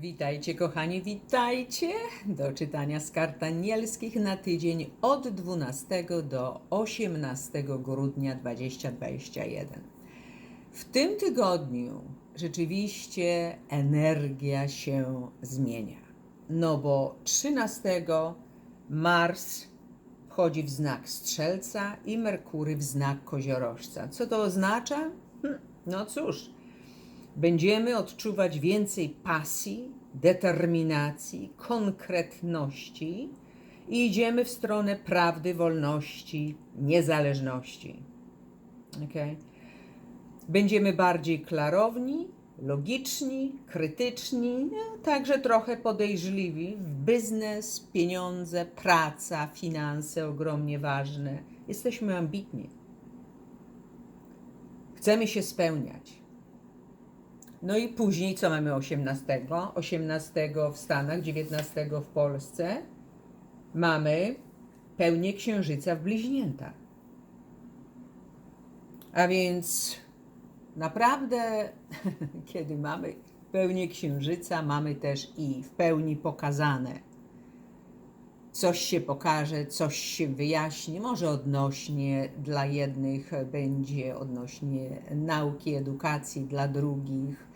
Witajcie, kochani, witajcie do czytania z kart anielskich na tydzień od 12 do 18 grudnia 2021. W tym tygodniu rzeczywiście energia się zmienia. No bo 13 Mars wchodzi w znak Strzelca i Merkury w znak Koziorożca. Co to oznacza? Hm, no cóż, będziemy odczuwać więcej pasji, determinacji, konkretności i idziemy w stronę prawdy, wolności, niezależności. Okay? Będziemy bardziej klarowni, logiczni, krytyczni, no, także trochę podejrzliwi. Biznes, pieniądze, praca, finanse ogromnie ważne. Jesteśmy ambitni. Chcemy się spełniać. No i później co mamy 18? 18 w Stanach, 19 w Polsce. Mamy pełnię księżyca w bliźniętach. A więc naprawdę, kiedy mamy pełnię księżyca, mamy też i w pełni pokazane. Coś się pokaże, coś się wyjaśni, może odnośnie dla jednych będzie odnośnie nauki, edukacji, dla drugich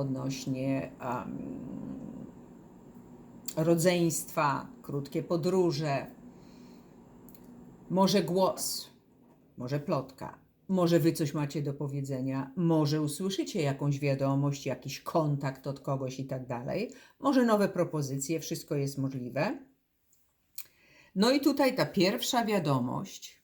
odnośnie um, rodzeństwa, krótkie podróże, może głos, może plotka, może wy coś macie do powiedzenia, może usłyszycie jakąś wiadomość, jakiś kontakt od kogoś i tak dalej, może nowe propozycje, wszystko jest możliwe. No i tutaj ta pierwsza wiadomość,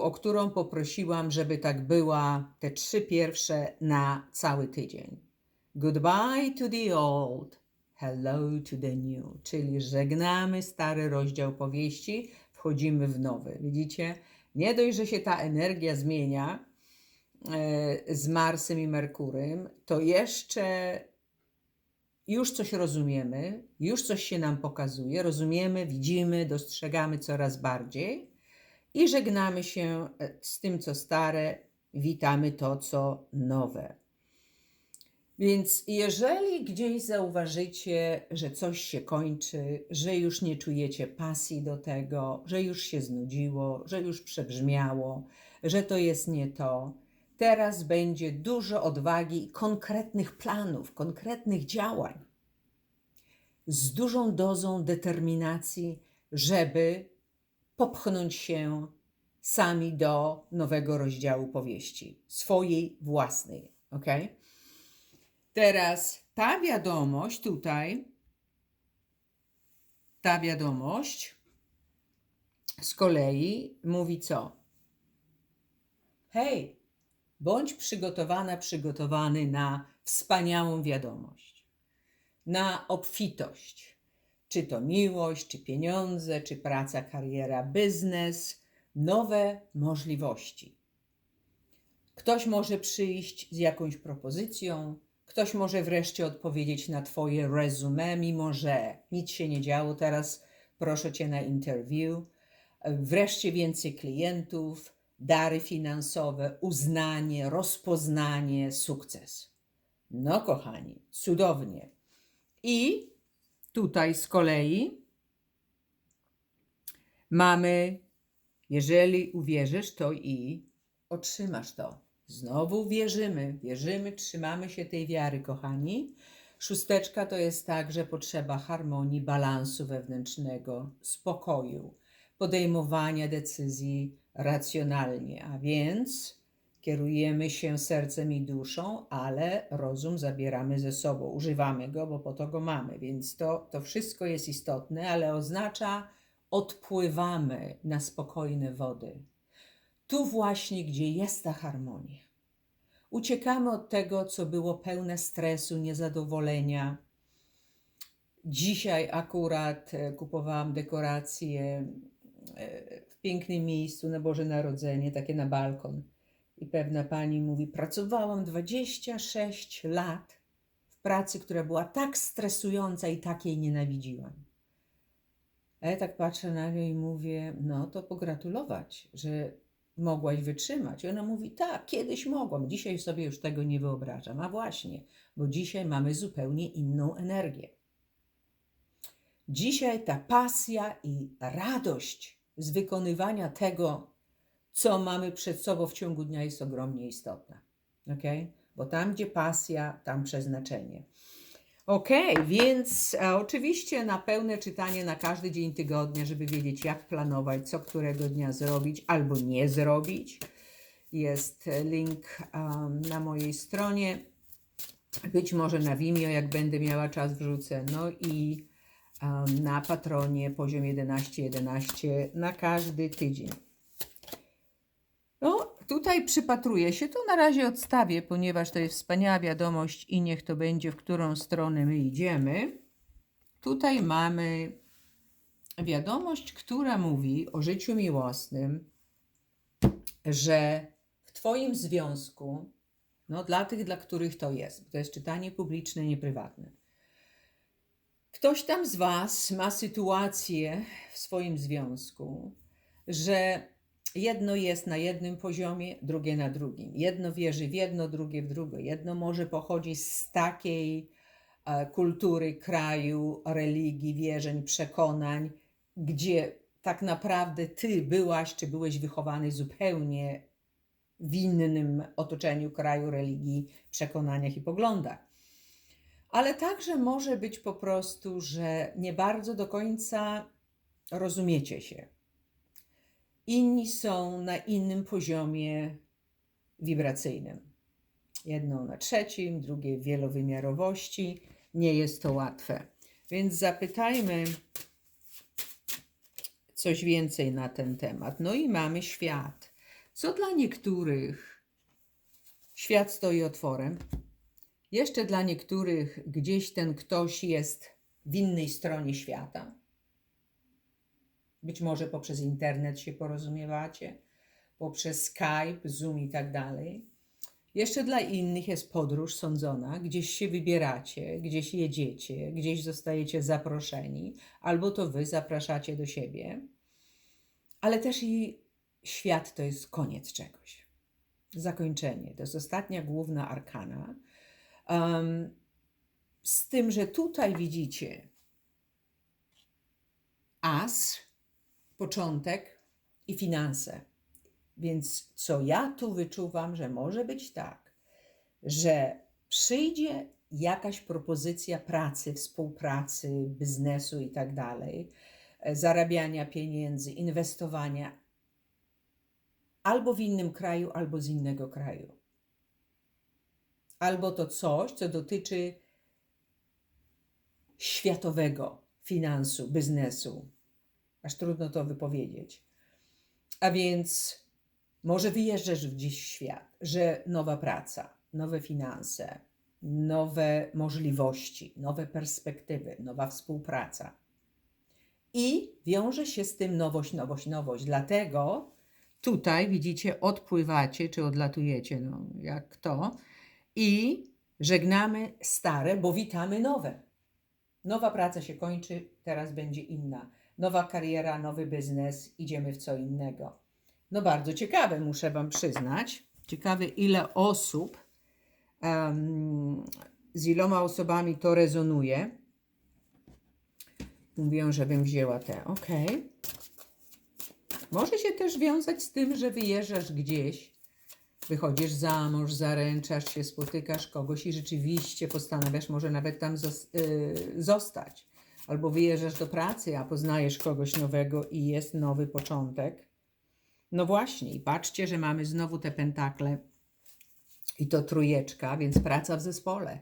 o którą poprosiłam, żeby tak była te trzy pierwsze na cały tydzień. Goodbye to the old, hello to the new, czyli żegnamy stary rozdział powieści, wchodzimy w nowy. Widzicie? Nie dość, że się ta energia zmienia e, z Marsem i Merkurym, to jeszcze już coś rozumiemy, już coś się nam pokazuje, rozumiemy, widzimy, dostrzegamy coraz bardziej i żegnamy się e, z tym, co stare, witamy to, co nowe. Więc jeżeli gdzieś zauważycie, że coś się kończy, że już nie czujecie pasji do tego, że już się znudziło, że już przebrzmiało, że to jest nie to, teraz będzie dużo odwagi i konkretnych planów, konkretnych działań, z dużą dozą determinacji, żeby popchnąć się sami do nowego rozdziału powieści, swojej własnej. ok? Teraz ta wiadomość tutaj, ta wiadomość z kolei mówi co? Hej, bądź przygotowana, przygotowany na wspaniałą wiadomość, na obfitość. Czy to miłość, czy pieniądze, czy praca, kariera, biznes, nowe możliwości. Ktoś może przyjść z jakąś propozycją, ktoś może wreszcie odpowiedzieć na Twoje resume, mimo że nic się nie działo. Teraz proszę Cię na interview. Wreszcie więcej klientów, dary finansowe, uznanie, rozpoznanie, sukces. No, kochani, cudownie. I tutaj z kolei mamy, jeżeli uwierzysz, to i otrzymasz to. Znowu wierzymy, wierzymy, trzymamy się tej wiary, kochani. Szósteczka to jest także potrzeba harmonii, balansu wewnętrznego, spokoju, podejmowania decyzji racjonalnie, a więc kierujemy się sercem i duszą, ale rozum zabieramy ze sobą, używamy go, bo po to go mamy, więc to, to wszystko jest istotne, ale oznacza odpływamy na spokojne wody. Tu właśnie, gdzie jest ta harmonia. Uciekamy od tego, co było pełne stresu, niezadowolenia. Dzisiaj akurat e, kupowałam dekoracje e, w pięknym miejscu na Boże Narodzenie, takie na balkon. I pewna pani mówi: Pracowałam 26 lat w pracy, która była tak stresująca i takiej nienawidziłam. A ja tak patrzę na nią i mówię: No to pogratulować, że mogłaś wytrzymać? I ona mówi, tak, kiedyś mogłam, dzisiaj sobie już tego nie wyobrażam. A właśnie, bo dzisiaj mamy zupełnie inną energię. Dzisiaj ta pasja i radość z wykonywania tego, co mamy przed sobą w ciągu dnia, jest ogromnie istotna. Ok? Bo tam, gdzie pasja, tam przeznaczenie. Ok, więc e, oczywiście na pełne czytanie na każdy dzień tygodnia, żeby wiedzieć, jak planować, co którego dnia zrobić albo nie zrobić. Jest link um, na mojej stronie. Być może na Vimeo, jak będę miała czas, wrzucę. No i na Patronie poziom 11.11 na każdy tydzień. Tutaj przypatruję się, to na razie odstawię, ponieważ to jest wspaniała wiadomość i niech to będzie, w którą stronę my idziemy. Tutaj mamy wiadomość, która mówi o życiu miłosnym, że w Twoim związku, no dla tych, dla których to jest, to jest czytanie publiczne, nieprywatne, ktoś tam z Was ma sytuację w swoim związku, że jedno jest na jednym poziomie, drugie na drugim. Jedno wierzy w jedno, drugie w drugie. Jedno może pochodzić z takiej e, kultury, kraju, religii, wierzeń, przekonań, gdzie tak naprawdę ty byłaś czy byłeś wychowany zupełnie w innym otoczeniu kraju, religii, przekonaniach i poglądach. Ale także może być po prostu, że nie bardzo do końca rozumiecie się Inni są na innym poziomie wibracyjnym. Jedno na trzecim, drugie wielowymiarowości. Nie jest to łatwe. Więc zapytajmy coś więcej na ten temat. No i mamy świat. Co dla niektórych świat stoi otworem, jeszcze dla niektórych gdzieś ten ktoś jest w innej stronie świata. Być może poprzez internet się porozumiewacie, poprzez Skype, Zoom i tak dalej. Jeszcze dla innych jest podróż sądzona, gdzieś się wybieracie, gdzieś jedziecie, gdzieś zostajecie zaproszeni, albo to wy zapraszacie do siebie. Ale też i świat to jest koniec czegoś. Zakończenie. To jest ostatnia główna arkana. Um, z tym, że tutaj widzicie as, początek i finanse. Więc co ja tu wyczuwam, że może być tak, że przyjdzie jakaś propozycja pracy, współpracy, biznesu i tak dalej, e, zarabiania pieniędzy, inwestowania albo w innym kraju, albo z innego kraju. Albo to coś, co dotyczy światowego finansu, biznesu, aż trudno to wypowiedzieć. A więc może wyjeżdżasz gdzieś w świat, że nowa praca, nowe finanse, nowe możliwości, nowe perspektywy, nowa współpraca. I wiąże się z tym nowość, nowość, nowość. Dlatego tutaj widzicie, odpływacie czy odlatujecie, no jak to, i żegnamy stare, bo witamy nowe. Nowa praca się kończy, teraz będzie inna nowa kariera, nowy biznes, idziemy w co innego. No bardzo ciekawe, muszę Wam przyznać. Ciekawe, ile osób, um, z iloma osobami to rezonuje. Mówią, żebym wzięła te. Ok. Może się też wiązać z tym, że wyjeżdżasz gdzieś, wychodzisz za mąż, zaręczasz się, spotykasz kogoś i rzeczywiście postanawiasz może nawet tam y, zostać albo wyjeżdżasz do pracy, a poznajesz kogoś nowego i jest nowy początek. No właśnie, i patrzcie, że mamy znowu te pentakle i to trójeczka, więc praca w zespole.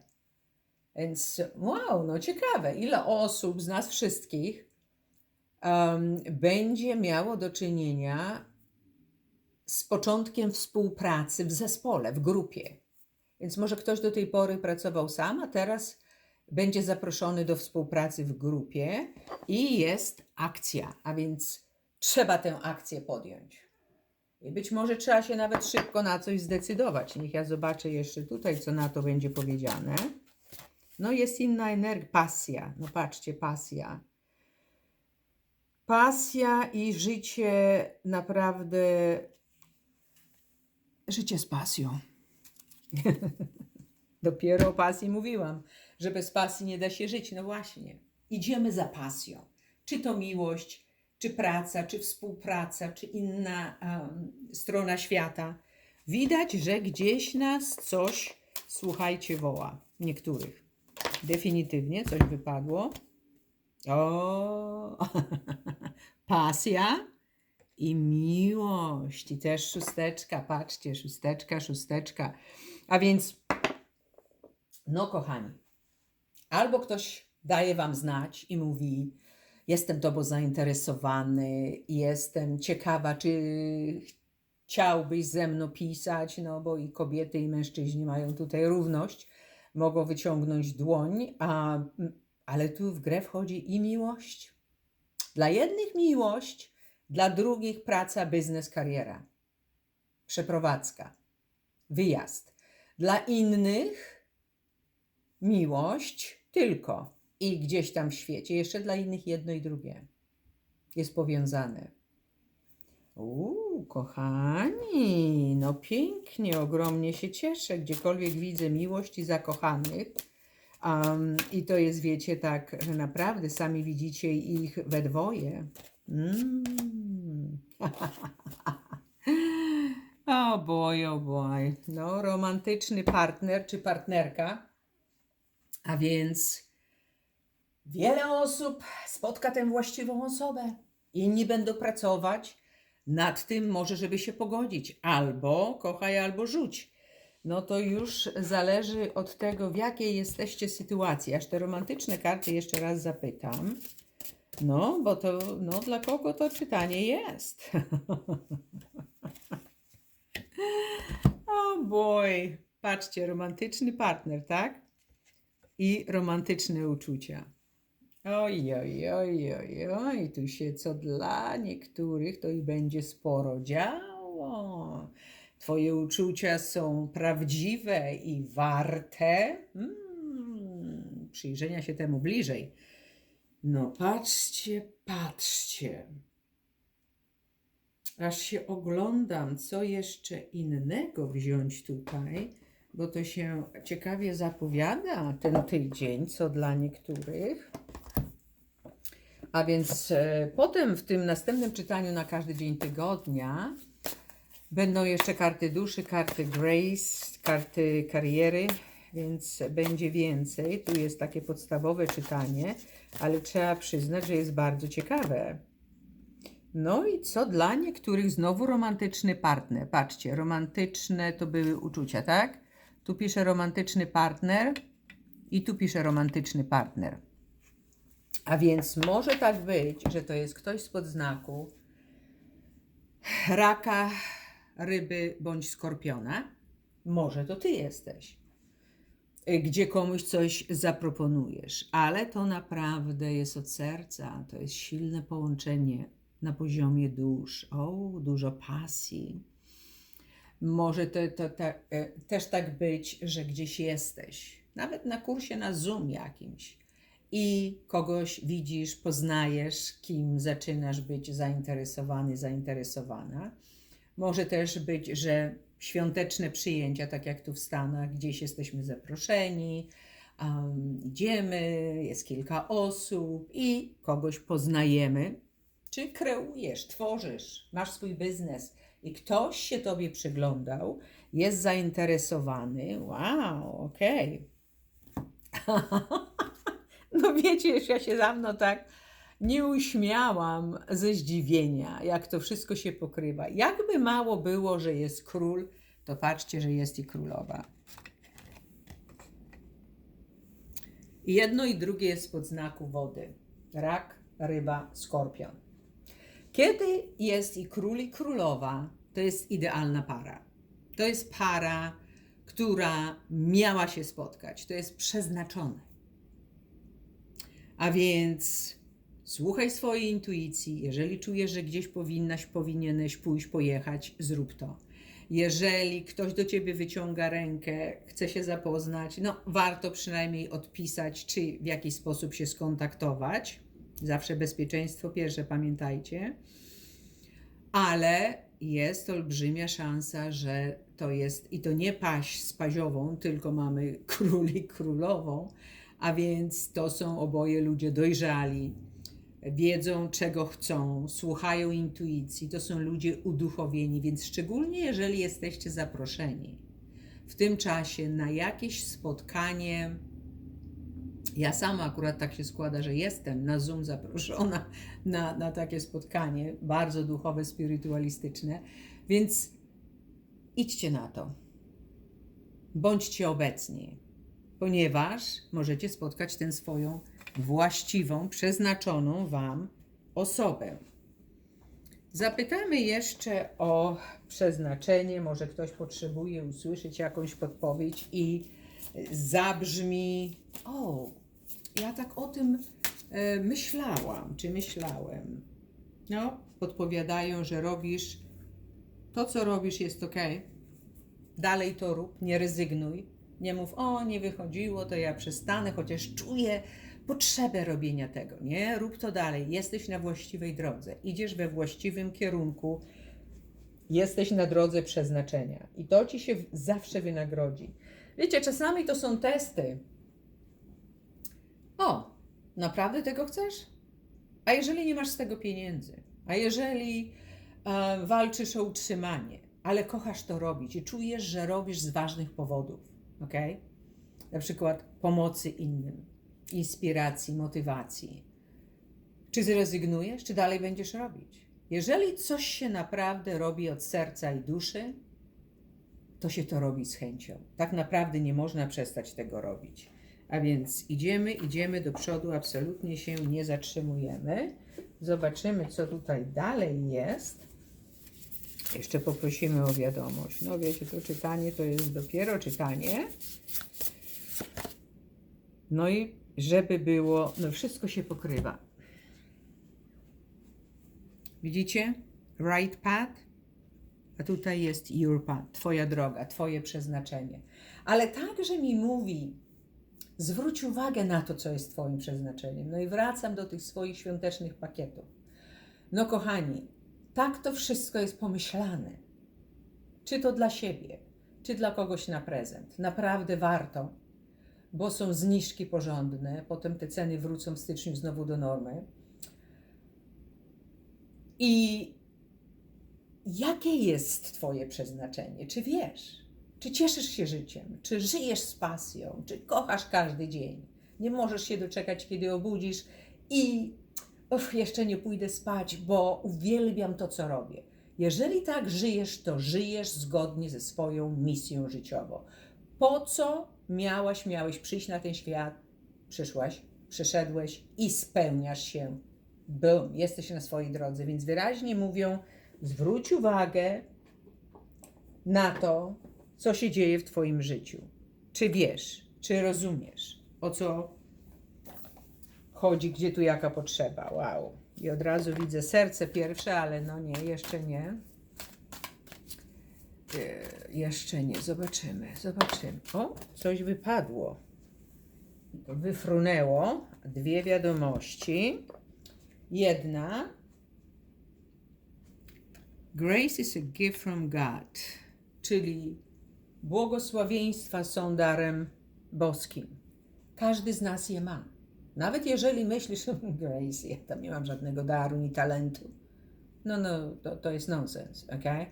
Więc wow, no ciekawe, ile osób z nas wszystkich um, będzie miało do czynienia z początkiem współpracy w zespole, w grupie. Więc może ktoś do tej pory pracował sam, a teraz będzie zaproszony do współpracy w grupie i jest akcja, a więc trzeba tę akcję podjąć. I być może trzeba się nawet szybko na coś zdecydować. Niech ja zobaczę jeszcze tutaj, co na to będzie powiedziane. No jest inna energia, pasja. No patrzcie, pasja. Pasja i życie naprawdę życie z pasją. Dopiero o pasji mówiłam, że bez pasji nie da się żyć. No właśnie, idziemy za pasją. Czy to miłość, czy praca, czy współpraca, czy inna em, strona świata. Widać, że gdzieś nas coś, słuchajcie, woła. Niektórych. Definitywnie coś wypadło. O, pasja i miłość. I też szósteczka, patrzcie, szósteczka, szósteczka. A więc, no kochani, albo ktoś daje wam znać i mówi, jestem tobą zainteresowany, jestem ciekawa, czy chciałbyś ze mną pisać, no bo i kobiety, i mężczyźni mają tutaj równość, mogą wyciągnąć dłoń, a, ale tu w grę wchodzi i miłość. Dla jednych miłość, dla drugich praca, biznes, kariera, przeprowadzka, wyjazd. Dla innych miłość tylko i gdzieś tam w świecie. Jeszcze dla innych jedno i drugie jest powiązane. Uuu, kochani, no pięknie, ogromnie się cieszę. Gdziekolwiek widzę miłość i zakochanych. Um, I to jest, wiecie, tak, że naprawdę sami widzicie ich we dwoje. Mm. o boy, o boy. No, romantyczny partner czy partnerka. A więc wiele osób spotka tę właściwą osobę. Inni będą pracować nad tym, może, żeby się pogodzić. Albo kochaj, albo rzuć. No to już zależy od tego, w jakiej jesteście sytuacji. Aż te romantyczne karty jeszcze raz zapytam. No, bo to, no dla kogo to czytanie jest? o boy, patrzcie, romantyczny partner, tak? I romantyczne uczucia. Oj, oj, oj, oj, oj, tu się co dla niektórych to i będzie sporo działo. Twoje uczucia są prawdziwe i warte mm, przyjrzenia się temu bliżej. No patrzcie, patrzcie. Aż się oglądam, co jeszcze innego wziąć tutaj, bo to się ciekawie zapowiada ten tydzień, co dla niektórych. A więc e, potem w tym następnym czytaniu na każdy dzień tygodnia będą jeszcze karty duszy, karty grace, karty kariery, więc będzie więcej. Tu jest takie podstawowe czytanie, ale trzeba przyznać, że jest bardzo ciekawe. No i co dla niektórych znowu romantyczny partner. Patrzcie, romantyczne to były uczucia, tak? Tu pisze romantyczny partner i tu pisze romantyczny partner. A więc może tak być, że to jest ktoś spod znaku raka, ryby bądź skorpiona. Może to ty jesteś, gdzie komuś coś zaproponujesz, ale to naprawdę jest od serca, to jest silne połączenie na poziomie dusz. O, dużo pasji. Może to, e, też tak być, że gdzieś jesteś, nawet na kursie na Zoom jakimś. I kogoś widzisz, poznajesz, kim zaczynasz być zainteresowany, zainteresowana. Może też być, że świąteczne przyjęcia, tak jak tu w Stanach, gdzieś jesteśmy zaproszeni, um, idziemy, jest kilka osób i kogoś poznajemy, czy kreujesz, tworzysz, masz swój biznes i ktoś się tobie przyglądał, jest zainteresowany. Wow, okej. Okay. No wiecie, że ja się dawno tak nie uśmiałam ze zdziwienia, jak to wszystko się pokrywa. Jakby mało było, że jest król, to patrzcie, że jest i królowa. Jedno i drugie jest pod znaku wody. Rak, ryba, skorpion. Kiedy jest i król i królowa, to jest idealna para. To jest para, która miała się spotkać. To jest przeznaczone. A więc słuchaj swojej intuicji. Jeżeli czujesz, że gdzieś powinnaś, powinieneś pójść, pojechać, zrób to. Jeżeli ktoś do ciebie wyciąga rękę, chce się zapoznać, no warto przynajmniej odpisać, czy w jakiś sposób się skontaktować. Zawsze bezpieczeństwo pierwsze, pamiętajcie. Ale jest olbrzymia szansa, że to jest, i to nie paść z paziową, tylko mamy król i królową, a więc to są oboje ludzie dojrzali, wiedzą czego chcą, słuchają intuicji, to są ludzie uduchowieni, więc szczególnie jeżeli jesteście zaproszeni w tym czasie na jakieś spotkanie, ja sama akurat tak się składa, że jestem na Zoom zaproszona na, na takie spotkanie, bardzo duchowe, spirytualistyczne, więc idźcie na to. Bądźcie obecni, ponieważ możecie spotkać tę swoją właściwą, przeznaczoną Wam osobę. Zapytamy jeszcze o przeznaczenie. Może ktoś potrzebuje usłyszeć jakąś podpowiedź i zabrzmi: O, ja tak o tym e, myślałam, czy myślałem. No, podpowiadają, że robisz to, co robisz, jest ok. Dalej to rób, nie rezygnuj. Nie mów, o, nie wychodziło, to ja przestanę, chociaż czuję potrzebę robienia tego. Nie, rób to dalej. Jesteś na właściwej drodze, idziesz we właściwym kierunku, jesteś na drodze przeznaczenia i to ci się zawsze wynagrodzi. Wiecie, czasami to są testy. O, naprawdę tego chcesz? A jeżeli nie masz z tego pieniędzy? A jeżeli e, walczysz o utrzymanie, ale kochasz to robić i czujesz, że robisz z ważnych powodów, ok? Na przykład pomocy innym, inspiracji, motywacji. Czy zrezygnujesz, czy dalej będziesz robić? Jeżeli coś się naprawdę robi od serca i duszy, to się to robi z chęcią. Tak naprawdę nie można przestać tego robić. A więc idziemy, idziemy do przodu, absolutnie się nie zatrzymujemy. Zobaczymy, co tutaj dalej jest. Jeszcze poprosimy o wiadomość. No wiecie, to czytanie to jest dopiero czytanie. No i żeby było, no wszystko się pokrywa. Widzicie? Right path, a tutaj jest your path, Twoja droga, Twoje przeznaczenie. Ale także mi mówi, zwróć uwagę na to, co jest Twoim przeznaczeniem. No i wracam do tych swoich świątecznych pakietów. No kochani, tak to wszystko jest pomyślane. Czy to dla siebie, czy dla kogoś na prezent. Naprawdę warto, bo są zniżki porządne, potem te ceny wrócą w styczniu znowu do normy. I jakie jest Twoje przeznaczenie? Czy wiesz? Czy cieszysz się życiem? Czy żyjesz z pasją? Czy kochasz każdy dzień? Nie możesz się doczekać, kiedy obudzisz i jeszcze nie pójdę spać, bo uwielbiam to, co robię. Jeżeli tak żyjesz, to żyjesz zgodnie ze swoją misją życiową. Po co miałaś, miałeś przyjść na ten świat? Przyszłaś, przyszedłeś i spełniasz się. Boom, jesteś na swojej drodze. Więc wyraźnie mówią, zwróć uwagę na to, co się dzieje w Twoim życiu. Czy wiesz, czy rozumiesz, o co chodzi, gdzie tu jaka potrzeba. Wow. I od razu widzę serce pierwsze, ale no nie, jeszcze nie. E, jeszcze nie, zobaczymy, zobaczymy. O, coś wypadło. Wyfrunęło. Dwie wiadomości. Jedna. Grace is a gift from God, czyli błogosławieństwa są darem boskim. Każdy z nas je ma. Nawet jeżeli myślisz, Grace, ja tam nie mam żadnego daru ni talentu. No, no, to, to jest nonsens, ok?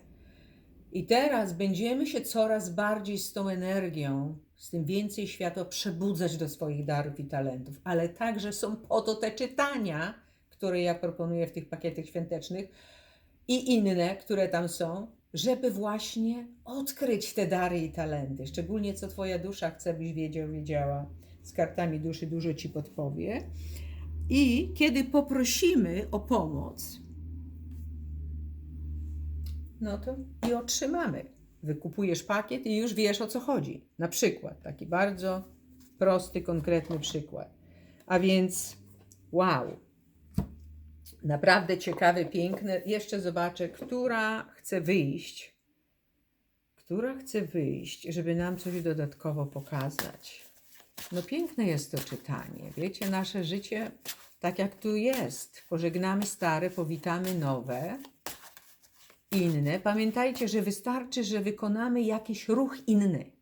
I teraz będziemy się coraz bardziej z tą energią, z tym więcej światła przebudzać do swoich darów i talentów, ale także są po to te czytania, które ja proponuję w tych pakietach świątecznych i inne, które tam są, żeby właśnie odkryć te dary i talenty, szczególnie co Twoja dusza chce, byś wiedział, wiedziała z kartami duszy dużo Ci podpowie. I kiedy poprosimy o pomoc, no to i otrzymamy. Wykupujesz pakiet i już wiesz o co chodzi. Na przykład, taki bardzo prosty, konkretny przykład. A więc, wow, naprawdę ciekawe, piękne. Jeszcze zobaczę, która chce wyjść. Która chce wyjść, żeby nam coś dodatkowo pokazać. No piękne jest to czytanie. Wiecie, nasze życie tak jak tu jest. Pożegnamy stare, powitamy nowe inne, pamiętajcie, że wystarczy, że wykonamy jakiś ruch inny.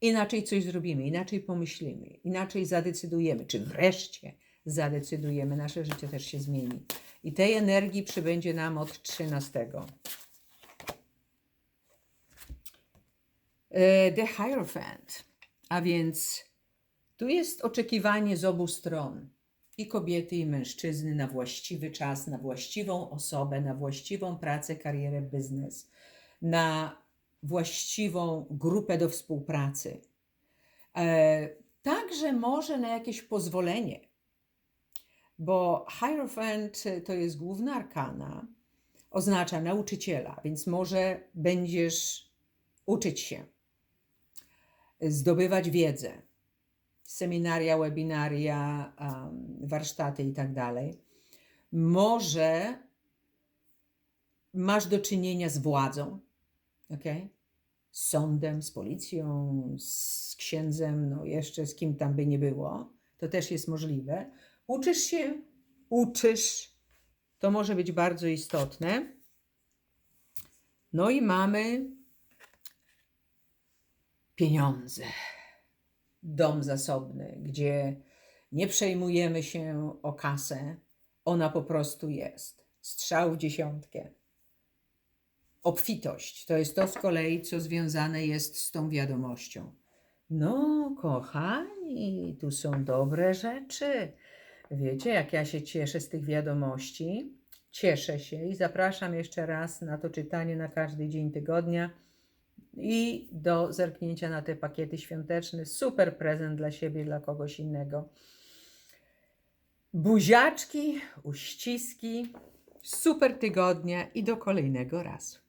Inaczej coś zrobimy, inaczej pomyślimy, inaczej zadecydujemy, czy wreszcie zadecydujemy, nasze życie też się zmieni. I tej energii przybędzie nam od 13. E, The Hierophant, a więc tu jest oczekiwanie z obu stron i kobiety, i mężczyzny na właściwy czas, na właściwą osobę, na właściwą pracę, karierę, biznes, na właściwą grupę do współpracy. E, także może na jakieś pozwolenie, bo Hierophant to jest główna arkana, oznacza nauczyciela, więc może będziesz uczyć się, zdobywać wiedzę, seminaria, webinaria, warsztaty i tak. Może masz do czynienia z władzą, ok? Z sądem, z policją, z księdzem, no jeszcze z kim tam by nie było. To też jest możliwe. Uczysz się, uczysz. To może być bardzo istotne. No i mamy pieniądze dom zasobny, gdzie nie przejmujemy się o kasę, ona po prostu jest. Strzał w dziesiątkę. Obfitość to jest to z kolei, co związane jest z tą wiadomością. No, kochani, tu są dobre rzeczy. Wiecie, jak ja się cieszę z tych wiadomości. Cieszę się i zapraszam jeszcze raz na to czytanie na każdy dzień tygodnia i do zerknięcia na te pakiety świąteczne. Super prezent dla siebie, dla kogoś innego. Buziaczki, uściski, super tygodnia i do kolejnego razu.